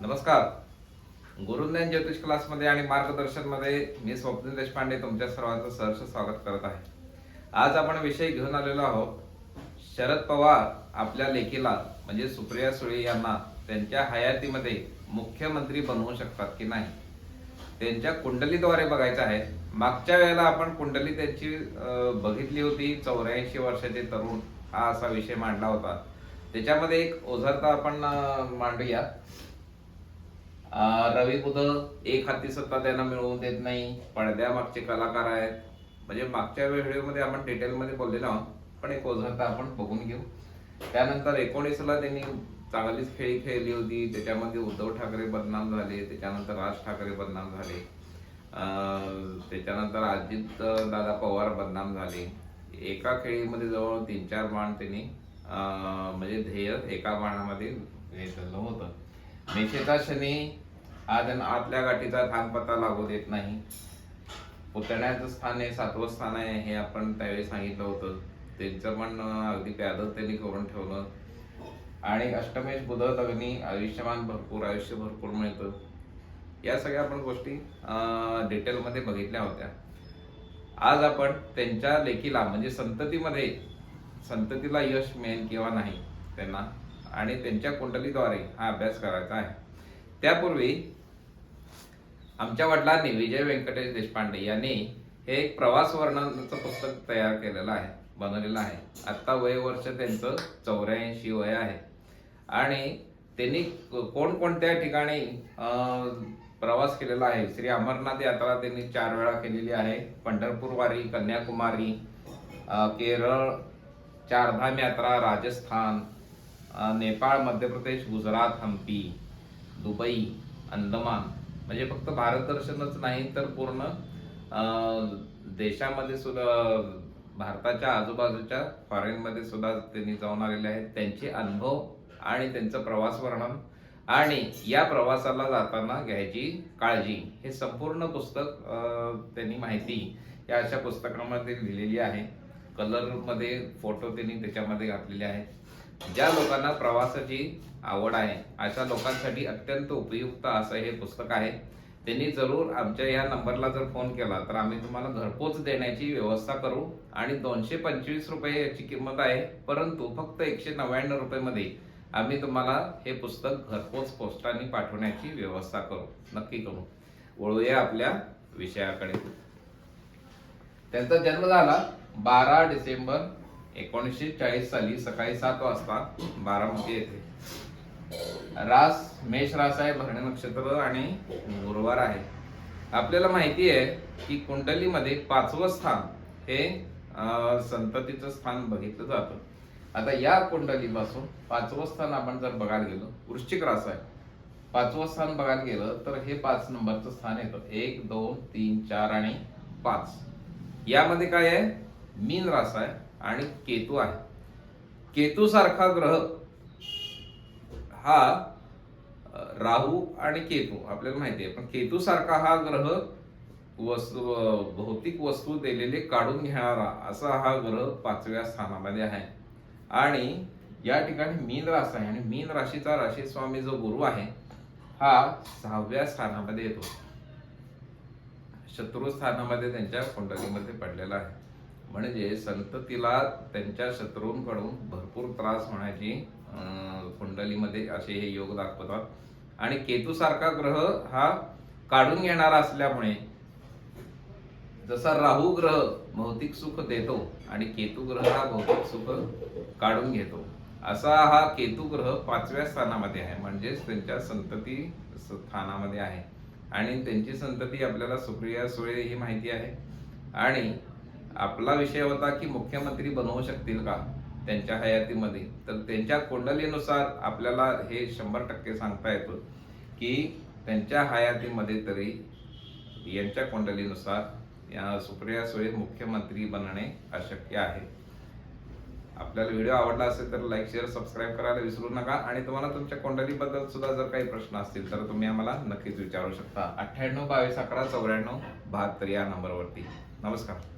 नमस्कार. गुरुज्ञान ज्योतिष क्लासमध्ये आणि मार्गदर्शनमध्ये मी स्वप्नील देशपांडे तुमच्या सर्वांचं सहर्ष स्वागत करत आहे. आज आपण विषय घेऊन आलेलो आहोत. शरद पवार आपल्या लेखीला म्हणजे सुप्रिया सुळे यांना त्यांच्या हयातीमध्ये मुख्यमंत्री बनवू शकतात की नाही? त्यांच्या कुंडलीद्वारे बघायचं आहे. मागच्या वेळेला आपण कुंडली त्यांची बघितली होती. चौऱ्याऐंशी वर्षाचे तरुण हा असा विषय मांडला होता. त्याच्यामध्ये एक ओझरता आपण मांडूया. रवी बुध एक हाती सत्ता त्यांना मिळवून देत नाही. पडद्यामागचे कलाकार आहेत. म्हणजे मागच्या व्हिडिओमध्ये आपण डिटेलमध्ये बोललेलो आहोत पण एक ओझरता आपण बघून घेऊ. त्यानंतर एकोणीसला त्यांनी चांगलीच खेळी खेळली होती. त्याच्यामध्ये उद्धव ठाकरे बदनाम झाले. त्याच्यानंतर राज ठाकरे बदनाम झाले. त्याच्यानंतर अजित दादा पवार बदनाम झाले. एका खेळीमध्ये जवळ तीन चार बाण त्यांनी म्हणजे ध्येय एका बाणामध्ये घेतलेलं होतं. निषेधा शनी आदन आतल्या गाठीचा थांगपत्ता लागू देत नाही. पुतण्याचं स्थान हे सातवं स्थान आहे हे आपण त्यावेळी सांगितलं होतं. त्यांचं पण अगदी प्यादच त्यांनी करून ठेवलं. आणि अष्टमेश बुध लग्नी आयुष्यमान भरपूर आयुष्य भरपूर मिळतं. या सगळ्या आपण गोष्टी डिटेलमध्ये बघितल्या होत्या. आज आपण त्यांच्या लेखीला म्हणजे संततीमध्ये संततीला यश मिळेल किंवा नाही त्यांना आणि त्यांच्या कुंडलीद्वारे हा अभ्यास करायचा आहे. त्यापूर्वी आमच्या वडिलांनी विजय व्यंकटेश देशपांडे यांनी हे एक प्रवास वर्णनाचं पुस्तक तयार केलेलं आहे बनवलेलं आहे. आत्ता वय वर्ष त्यांचं चौऱ्याऐंशी वय आहे. आणि त्यांनी कोणकोणत्या ठिकाणी प्रवास केलेला आहे? श्री अमरनाथ यात्रा त्यांनी चार वेळा केलेली आहे. पंढरपूर वारी कन्याकुमारी केरळ चारधाम यात्रा राजस्थान नेपाळ मध्य प्रदेश गुजरात हम्पी. दुबई अंदमान म्हणजे फक्त भारत दर्शनच नाही तर पूर्ण देशामध्ये सुद्धा भारताच्या आजूबाजूच्या फॉरेनमध्ये सुद्धा त्यांनी जाऊन आलेले आहेत. त्यांचे अनुभव आणि त्यांचं प्रवास वर्णन आणि या प्रवासाला जाताना घ्यायची काळजी. हे संपूर्ण पुस्तक त्यांनी माहिती या अशा पुस्तकामध्ये लिहिलेली आहे. कलरमध्ये फोटो त्यांनी त्याच्यामध्ये घातलेले आहेत. ज्या लोकांना प्रवासाची आवड आहे अशा लोकांसाठी अत्यंत उपयुक्त असं हे पुस्तक आहे. त्यांनी जरूर आमच्या या नंबरला जर फोन केला तर आम्ही तुम्हाला घरपोच देण्याची व्यवस्था करू. आणि दोनशे पंचवीस रुपये याची किंमत आहे परंतु फक्त एकशे नव्याण्णव रुपयेमध्ये आम्ही तुम्हाला हे पुस्तक घरपोच पोस्टाने पाठवण्याची व्यवस्था करू. नक्की करू. वळूया आपल्या विषयाकडे. त्यांचा जन्म झाला बारा डिसेंबर एकोणीसशे चाळीस साली सकाळी सात वाजता बारामती येथे. रास मेष रास आहे भरणे नक्षत्र आणि गुरुवार आहे. आपल्याला माहिती आहे की कुंडलीमध्ये पाचवं स्थान हे संततीचं स्थान बघितलं जातं. आता या कुंडलीपासून पाचवं स्थान आपण जर बघायला गेलो वृश्चिक रास आहे. पाचवं स्थान बघायला गेलं तर हे पाच नंबरचं स्थान येतं. एक दोन तीन चार आणि पाच. यामध्ये काय आहे? मीन रास आहे. आणि केतू आहे. केतू सारखा ग्रह हा राहू आणि केतू आपल्याला माहिती आहे. पण केतू सारखा हा ग्रह वस्तू भौतिक वस्तू दिलेले काढून घेणारा असा हा ग्रह पाचव्या स्थानामध्ये आहे. आणि या ठिकाणी मीन रास आहे. आणि मीन राशीचा राशी स्वामी जो गुरु आहे हा सहाव्या स्थानामध्ये येतो. शत्रू स्थानामध्ये त्यांच्या कुंडलीमध्ये पडलेला आहे. म्हणजे संततीला त्यांच्या शत्रूंकडून भरपूर त्रास होण्याची कुंडलीमध्ये असे हे योग दाखवतात. आणि केतूसारखा ग्रह हा काढून घेणारा असल्यामुळे जसा राहू ग्रह भौतिक सुख देतो आणि केतू ग्रह हा भौतिक सुख काढून घेतो असा हा केतू ग्रह पाचव्या स्थानामध्ये आहे. म्हणजेच त्यांच्या संतती स्थानामध्ये आहे. आणि त्यांची संतती आपल्याला सुप्रिया सुळे ही माहिती आहे. आणि आपला विषय होता की मुख्यमंत्री बनवू शकतील का त्यांच्या हयातीमध्ये? तर त्यांच्या कुंडलीनुसार आपल्याला हे शंभर टक्के सांगता येतं की त्यांच्या हयातीमध्ये तरी यांच्या कुंडलीनुसार या सुप्रिया सुळे मुख्यमंत्री बनणे अशक्य आहे. आपल्याला व्हिडिओ आवडला असेल तर लाईक शेअर सबस्क्राईब करायला विसरू नका. आणि तुम्हाला तुमच्या कुंडलीबद्दल सुद्धा जर काही प्रश्न असतील तर तुम्ही आम्हाला नक्कीच विचारू शकता. अठ्ठ्याण्णव बावीस अकरा चौऱ्याण्णव बहात्तर या नंबरवरती. नमस्कार.